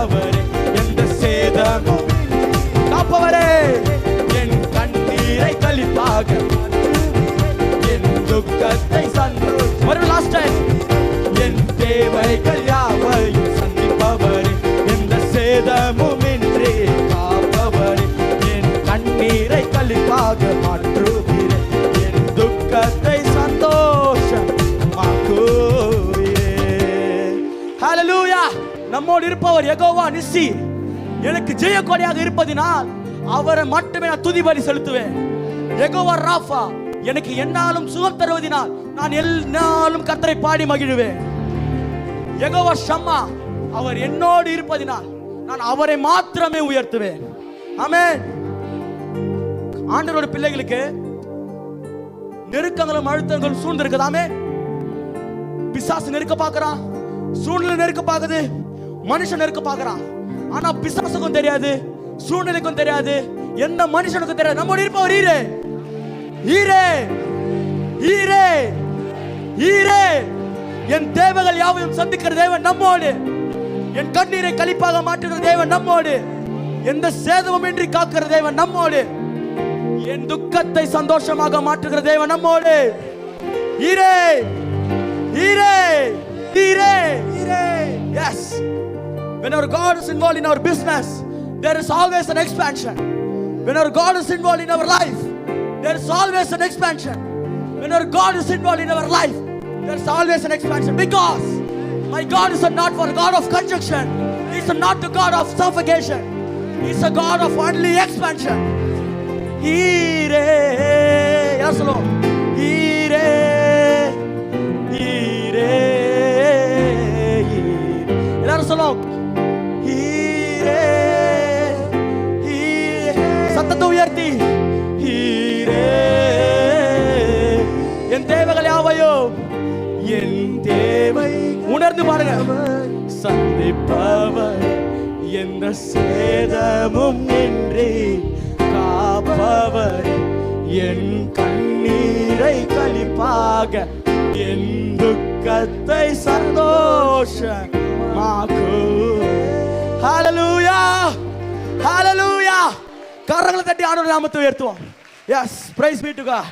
காப்பவரே எந்த சேதமும் காப்பவரே என் கண்ணீரை கழிப்பாக என் துக்கத்தை சந்தோஷம். ஒரு லாஸ்ட் டைம் என் தேவைகள் யாவையும் சந்திப்பவரே எந்த சேதமும் இன்றி நம்மோடு இருப்பவர் எகோவா நிசி எனக்கு ஜெயக்கொடியாக இருப்பதினால் அவரை மட்டுமே நான் துதிபலி செலுத்துவேன். எகோவா ராஃபா எனக்கு என்னாலும் சுகம் தருவதினால் நான் எல்லாலும் கத்தரை பாடி மகிழுவேன். எகோவா ஷம்மா அவர் என்னோடு இருப்பதினால் நான் அவரை மாத்திரமே உயர்த்துவேன். ஆமே ஆண்டவரோட பிள்ளைகளுக்கு நெருக்கங்களும் அழுத்தங்களும் சூழ்ந்திருக்குதாமே பிசாசு நெருக்க பார்க்கறான் சூழ்நிலை நெருக்க பார்க்குது மனுஷன் நெருக்க பார்க்கறான். ஆனா பிசாசுக்கும் தெரியாது சூழ்நிலைக்கும் தெரியாது. எந்த மனுஷனுக்கும் தெரியாது. நம்மோடு இருப்பவர் ஈரே. ஈரே. ஈரே. ஈரே. என் தேவைகள் யாவையும் சந்திக்கிற தேவன் நம்மோடு. என் கண்ணீரை கழிப்பாக மாற்றுகிற தேவன் நம்மோடு. எந்த சேதமும் இன்றி காக்கிற தேவன் நம்மோடு. என் துக்கத்தை சந்தோஷமாக மாற்றுகிற தேவன் நம்மோடு. when our god is involved in our business there is always an expansion when our god is involved in our life there is always an expansion when our god is involved in our life there is always an expansion because my god is a not for god of conjunction he is not the god of suffocation he is a god of only expansion ஈரே யார் சொல்லுவோம் ஈரே ஈரே ஈரே. எல்லாரும் சொல்லுவோம் நடத்தி உயர்த்தி என் தேவைகள் யாவையோ? என் தேவை. உணர்ந்து பாருங்க. சந்திப்பவர் எந்த சேதமும் இன்றி காப்பவர் என் கண்ணீரை கழிப்பாக என் துக்கத்தை சந்தோஷமாக்கு. ஹalleluya ஹalleluya கரங்களை தட்டி ஆண்டவர் நாமத்தை உயர்த்துவோம். Yes praise be to God